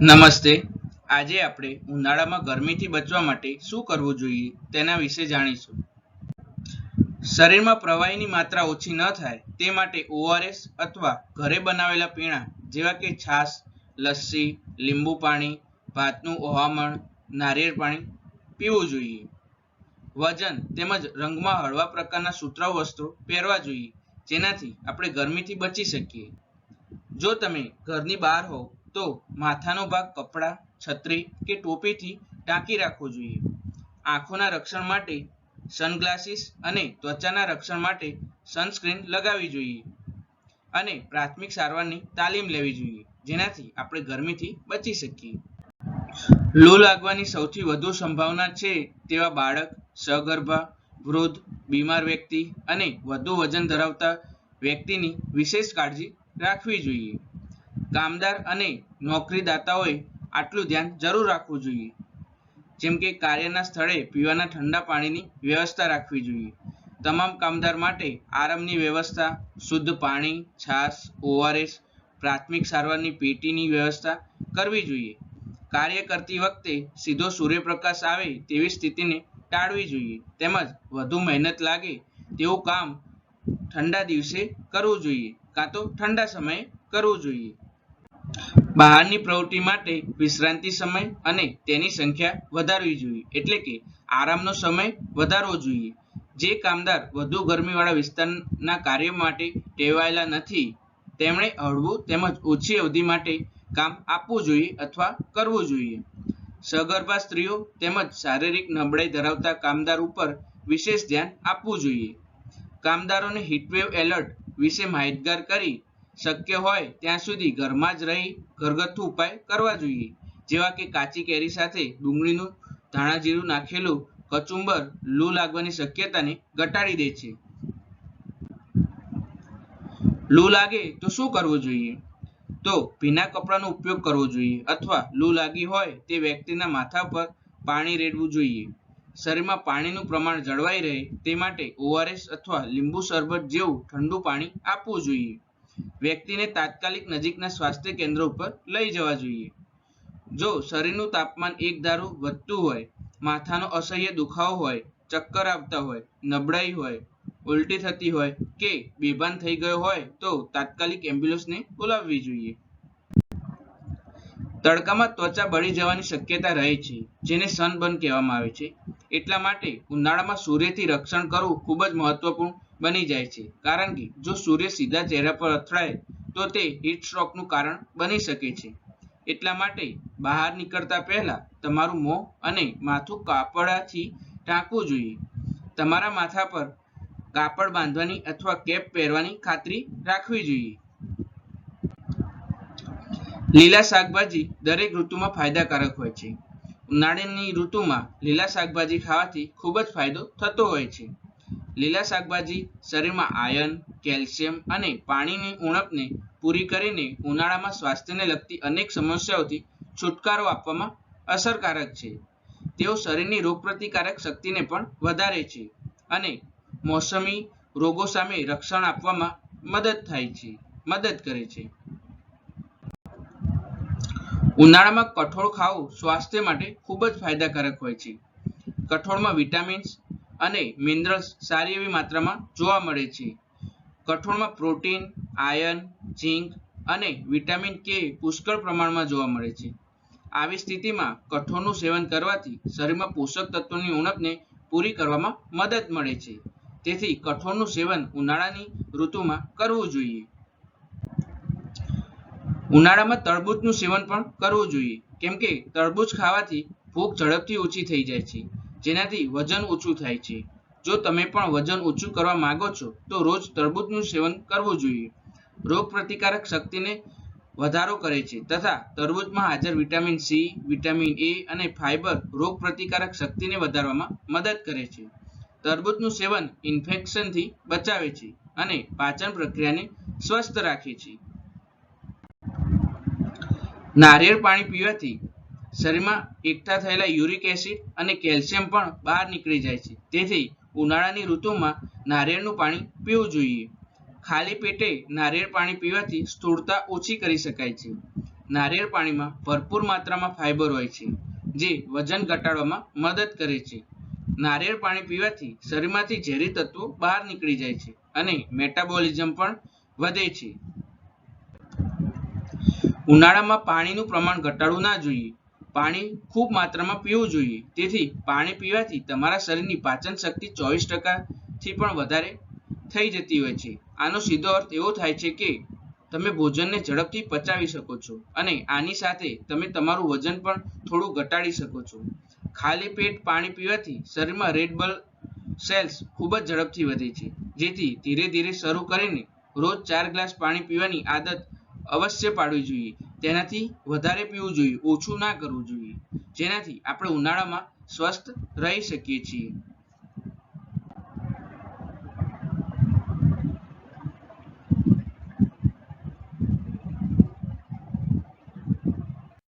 નમસ્તે. આજે આપણે ઉનાળામાં ગરમીથી બચવા માટે શું કરવું જોઈએ તેના વિશે જાણીશું. શરીરમાં પ્રવાહીની માત્રા ઓછી ન થાય તે માટે ઓઆરએસ અથવા ઘરે બનાવેલા પીણા જેવા કે છાશ, લસ્સી, લીંબુ પાણી, ભાતનું ઓહામણ, નારિયેળ પાણી પીવું જોઈએ. વજન તેમજ રંગમાં હળવા પ્રકારના સુતરાઉ વસ્ત્રો પહેરવા જોઈએ જેનાથી આપણે ગરમીથી બચી શકીએ. જો તમે ઘરની બહાર હોવ તો માથાનો ભાગ કપડાં, છત્રી કે ટોપીથી ઢાંકી રાખવો જોઈએ. આંખોના રક્ષણ માટે સનગ્લાસીસ અને ત્વચાના રક્ષણ માટે સનસ્ક્રીન લગાવવી જોઈએ. અને પ્રાથમિક સારવારની તાલીમ લેવી જોઈએ, જેનાથી આપણે ગરમીથી બચી શકીએ. લૂ લાગવાની સૌથી વધુ સંભાવના છે તેવા બાળક, સગર્ભા, વૃદ્ધ, બીમાર વ્યક્તિ અને વધુ વજન ધરાવતા વ્યક્તિની વિશેષ કાળજી રાખવી જોઈએ. કામદાર અને નોકરીદાતાઓએ આટલું ધ્યાન જરૂર રાખવું જોઈએ. જેમ કે કાર્યના સ્થળે પીવાના ઠંડા પાણીની વ્યવસ્થા રાખવી જોઈએ. તમામ કામદાર માટે આરામની વ્યવસ્થા, શુદ્ધ પાણી છાશ ઓઆરએસ, પ્રાથમિક સારવારની પેટીની વ્યવસ્થા કરવી જોઈએ. કાર્ય કરતી વખતે સીધો સૂર્યપ્રકાશ આવે તેવી સ્થિતિને ટાળવી જોઈએ. તેમજ વધુ મહેનત લાગે તેવું કામ ઠંડા દિવસે કરવું જોઈએ, કાં તો ઠંડા સમયે કરવું જોઈએ. બહારની પ્રવૃત્તિ માટે વિશ્રાંતિ સમય અને તેની સંખ્યા વધારવી જોઈએ. એટલે કે આરામનો સમય વધારવો જોઈએ. જે કામદાર વધુ ગરમીવાળા વિસ્તારના કાર્ય માટે ટેવાયેલા નથી, તેમણે હળવું તેમજ ઓછી અવધિ માટે કામ આપવું જોઈએ અથવા કરવું જોઈએ. સગર્ભા સ્ત્રીઓ તેમજ શારીરિક નબળાઈ ધરાવતા કામદાર ઉપર વિશેષ ધ્યાન આપવું જોઈએ. કામદારોને હીટવેવ એલર્ટ વિશે માહિતગાર કરી શક્ય હોય ત્યાં સુધી ઘરમાં જ રહી ઘરગથ્થુ ઉપાય કરવા જોઈએ. જેવા કે કાચી કેરી સાથે ડુંગળીનું ધાણા જીરું નાખેલું કચુંબર લૂ લાગવાની શક્યતાને ઘટાડી દે છે. લૂ લાગે તો શું કરવું જોઈએ? તો ભીના કપડાનો ઉપયોગ કરવો જોઈએ અથવા લૂ લાગી હોય તે વ્યક્તિના માથા પર પાણી રેડવું જોઈએ. શરીરમાં પાણીનું પ્રમાણ જળવાઈ રહે તે માટે ઓઆરએસ અથવા લીંબુ શરબત જેવું ઠંડુ પાણી આપવું જોઈએ. વ્યક્તિને તાત્કાલિક નજીકના સ્વાસ્થ્ય કેન્દ્ર ઉપર લઈ જવા જોઈએ. જો શરીરનું તાપમાન એક ધારું વધતું હોય, માથાનો અસહ્ય દુખાવો હોય, ચક્કર આવતા હોય, નબળાઈ હોય, ઉલટી થતી હોય કે બેભાન થઈ ગયો હોય, તો તાત્કાલિક એમ્બ્યુલન્સને બોલાવવી જોઈએ. તડકામાં ત્વચા બળી જવાની શક્યતા રહે છે, જેને સનબર્ન કહેવામાં આવે છે. એટલા માટે ઉનાળામાં સૂર્યથી રક્ષણ કરવું ખૂબ જ મહત્વપૂર્ણ બની જાય છે. કારણ કે જો સૂર્ય સીધા ચહેરા પર અથડાય, તો તે હીટ સ્ટ્રોકનું કારણ બની શકે છે. એટલા માટે બહાર નીકળતા પહેલા તમારું મોં અને માથું કાપડાથી ઢાંકવું જોઈએ. તમારા માથા પર કાપડ બાંધવાની અથવા કેપ પહેરવાની ખાતરી રાખવી જોઈએ. લીલા શાકભાજી દરેક ઋતુમાં ફાયદાકારક હોય છે. ઉનાળાની ઋતુમાં લીલા શાકભાજી ખાવાથી ખૂબ જ ફાયદો થતો હોય છે. લીલા શાકભાજી, શરીરમાં આયર્ન કેલ્શિયમ અને પાણીની ઉણપને પૂરી કરીને ઉનાળામાં સ્વાસ્થ્યને લગતી અનેક સમસ્યાઓથી છુટકારો આપવામાં અસરકારક છે. તેઓ શરીરની રોગપ્રતિકારક શક્તિને પણ વધારે છે અને મોસમી રોગો સામે રક્ષણ આપવામાં મદદ થાય છે, મદદ કરે છે. ઉનાળામાં કઠોળ ખાવું સ્વાસ્થ્ય માટે ખૂબ જ ફાયદાકારક હોય છે. કઠોળમાં વિટામિન્સ અને મિનરલ્સ સારી એવી માત્રામાં જોવા મળે છે. કઠોળમાં પ્રોટીન આયર્ન ઝીંક અને વિટામિન કે પુષ્કળ પ્રમાણમાં જોવા મળે છે. આવી સ્થિતિમાં કઠોળનું સેવન કરવાથી શરીરમાં પોષક તત્વોની ઉણપને પૂરી કરવામાં મદદ મળે છે. તેથી કઠોળનું સેવન ઉનાળાની ઋતુમાં કરવું જોઈએ. ઉનાળામાં તરબૂચનું સેવન પણ કરવું જોઈએ. કેમ કે તરબૂચ ખાવાથી ભૂખ ઝડપથી ઓછી થઈ જાય છે. જેનાથી વજન ઓછું થાય છે. જો તમે પણ વજન ઓછું કરવા માંગો છો, તો રોજ તરબૂચનું સેવન કરવું જોઈએ. રોગ પ્રતિકારક શક્તિને વધારો કરે છે તથા તરબૂચમાં હાજર વિટામિન સી, વિટામિન એ અને ફાઇબર રોગ પ્રતિકારક શક્તિને વધારવામાં મદદ કરે છે. તરબૂચનું સેવન ઇન્ફેક્શનથી બચાવે છે અને પાચન પ્રક્રિયાને સ્વસ્થ રાખે છે. નારિયેળ પાણી પીવાથી શરીરમાં એકઠા થયેલા યુરિક એસિડ અને કેલ્શિયમ પણ બહાર નીકળી જાય છે. તેથી ઉનાળાની ઋતુમાં નારિયેળનું પાણી પીવું જોઈએ. ખાલી પેટે નારિયેળ પાણી પીવાથી સ્થૂળતા ઓછી કરી શકાય છે. નારિયેળ પાણીમાં ભરપૂર માત્રામાં ફાઇબર હોય છે, જે વજન ઘટાડવામાં મદદ કરે છે. નારિયેળ પાણી પીવાથી શરીરમાંથી ઝેરી તત્વો બહાર નીકળી જાય છે અને મેટાબોલિઝમ પણ વધે છે. ઉનાળામાં પાણીનું પ્રમાણ ઘટાડવું ના જોઈએ. પાણી ખૂબ માત્રામાં પીવું જોઈએ. તેથી પાણી પીવાથી તમારા શરીરની પાચન શક્તિ ચોવીસ ટકાથી પણ વધારે થઈ જતી હોય છે. આનો સીધો અર્થ એવો થાય છે કે તમે ભોજનને ઝડપથી પચાવી શકો છો અને આની સાથે તમે તમારું વજન પણ થોડું ઘટાડી શકો છો. ખાલી પેટ પાણી પીવાથી શરીરમાં રેડ બ્લડ સેલ્સ ખૂબ જ ઝડપથી વધે છે. જેથી ધીરે ધીરે શરૂ કરીને રોજ ચાર ગ્લાસ પાણી પીવાની આદત અવશ્ય પાડવી જોઈએ. તેનાથી વધારે પીવું જોઈએ, ઓછું ના કરવું જોઈએ. જેનાથી આપણે ઉનાળામાં સ્વસ્થ રહી શકીએ છીએ.